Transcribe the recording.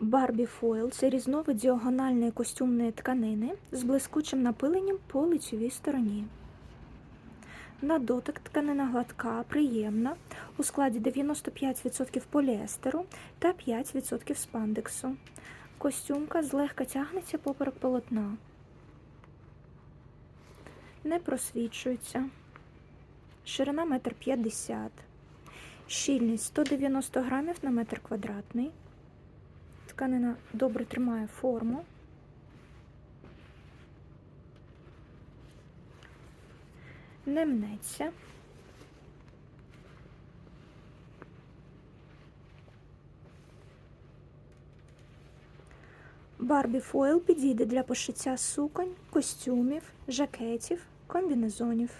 Барбі фойл це різновид діагональної костюмної тканини з блискучим напиленням по лицевій стороні. На дотик тканина гладка, приємна, у складі 95% поліестеру та 5% спандексу. Костюмка злегка тягнеться поперек полотна. Не просвічується. Ширина 1,50 м. Щільність 190 грамів на метр квадратний. Тканина добре тримає форму. Не мнеться. Барбі фойл підійде для пошиття суконь, костюмів, жакетів, комбінезонів.